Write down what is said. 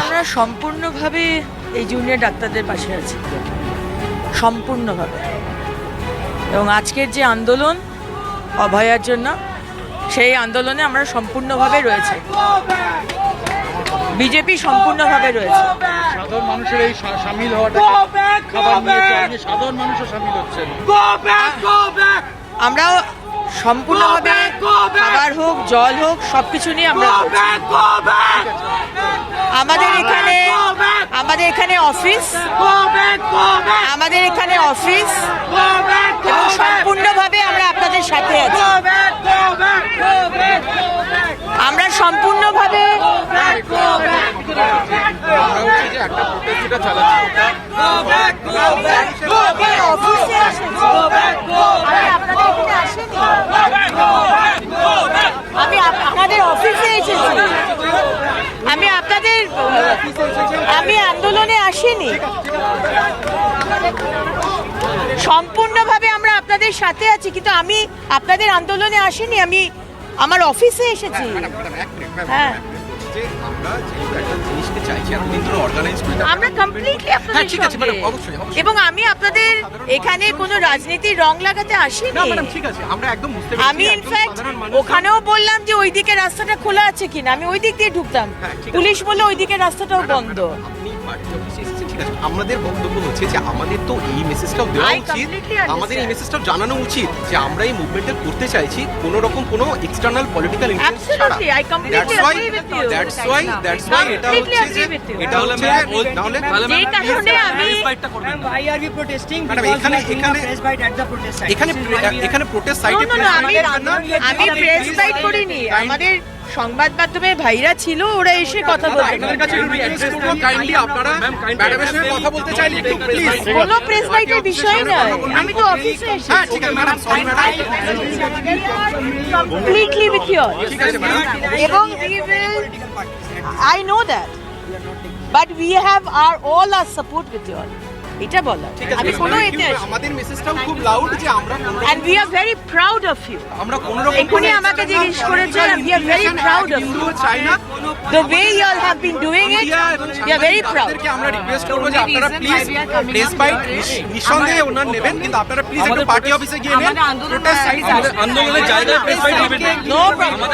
আমরা সম্পূর্ণভাবে এই জুনিয়র ডাক্তারদের পাশে আছি। সম্পূর্ণভাবে। এবং আজকের যে আন্দোলন অভয়ার জন্য, সেই আন্দোলনে আমরা সম্পূর্ণভাবে রয়েছে। বিজেপি সম্পূর্ণভাবে রয়েছে। সাধারণ মানুষের এই সা- সামিল হওয়াটা খাবার নিয়ে সাধারণ মানুষও সামিল হচ্ছেন। আমরাও সম্পূর্ণভাবে খাবার হোক জল হোক সবকিছু নিয়ে আমরা আমাদের এখানে আমাদের এখানে অফিস আমাদের এখানে অফিস এবং সম্পূর্ণভাবে আমরা আপনাদের সাথে আছি। আমরা সম্পূর্ণভাবে অফিসে এসেছি। আমি আপনাদের অফিসে এসেছি। আমি আপনাদের, আমি আন্দোলনে আসিনি। সম্পূর্ণভাবে আমরা আপনাদের সাথে আছি, কিন্তু আমি আপনাদের আন্দোলনে আসিনি, আমি আমার অফিসে এসেছি। হ্যাঁ। যে আমরা যেহেতু একটা জিনিসকে চাইছি এতদিন ধরে অর্গানাইজ করে আমরা কমপ্লিটলি হ্যাঁ, আপনাদের ঠিক আছে, ম্যাডাম, অবশ্যই, অবশ্যই। এবং আমি আপনাদের এখানে কোনো রাজনীতির রং লাগাতে আসিনি। না ম্যাডাম ঠিক আছে আমরা একদম বুঝতে আমি ইনফ্যাক্ট ওখানেও বললাম যে ওই দিকে রাস্তাটা খোলা আছে কিনা আমি ওই দিক দিয়ে ঢুকতাম। হ্যাঁ। পুলিশ বলে ওই দিকে রাস্তাটাও বন্ধ। আপনি পার্টি অফিসে এসেছেন ঠিক আছে আমাদের বক্তব্য হচ্ছে যে আমাদের তো এই মেসেজটাও দেওয়া উচিত. আমাদের এই মেসেজটাও জানানো উচিত যে আমরা এই মুভমেন্টটা করতে চাইছি কোনো রকম কোনো এক্সটার্নাল পলিটিক্যাল ইনফ্লুয়েন্স ছাড়া Absolutely, I completely That's why- agree with you. That's why that's why এটা হচ্ছে যে. এটা হলে যে কারণে আমি protesting? Madam, Because we এখানে- এখানে-. এখানে এখানে প্রোটেস্ট সাইটে আমি আমি প্রেস বাইট করিনি আমাদের সংবাদ মাধ্যমে ভাইরা ছিল ওরা এসে কথা বলতে কোনো প্রেস বাইটের বিষয় নয়। আমি তো অফিসে হ্যাঁ এসেছি। কমপ্লিটলি উইথ ইয়োর এবং that but we have our all our support with you all. এটা বলা আমি কোনো এতে আমাদের মেসেজটাও খুব লাউড যে আমরা and we are very proud of you. আমরা কোনো রকম কোনো আমাকে জিজ্ঞেস করেছেন, political we are very influence proud of Hindu you. চাই না the way you all have been doing it India এবং we are very আমরা রিকোয়েস্ট করব যে আপনারা প্লিজ প্লেস বাইট নিঃসন্দেহে ওনার নেবেন কিন্তু আপনারা প্লিজ একটু পার্টি অফিসে গিয়ে নেন প্রোটেস্ট সাইট আন্দোলনের জায়গায় প্রেস ফাইট নেবেন no problem.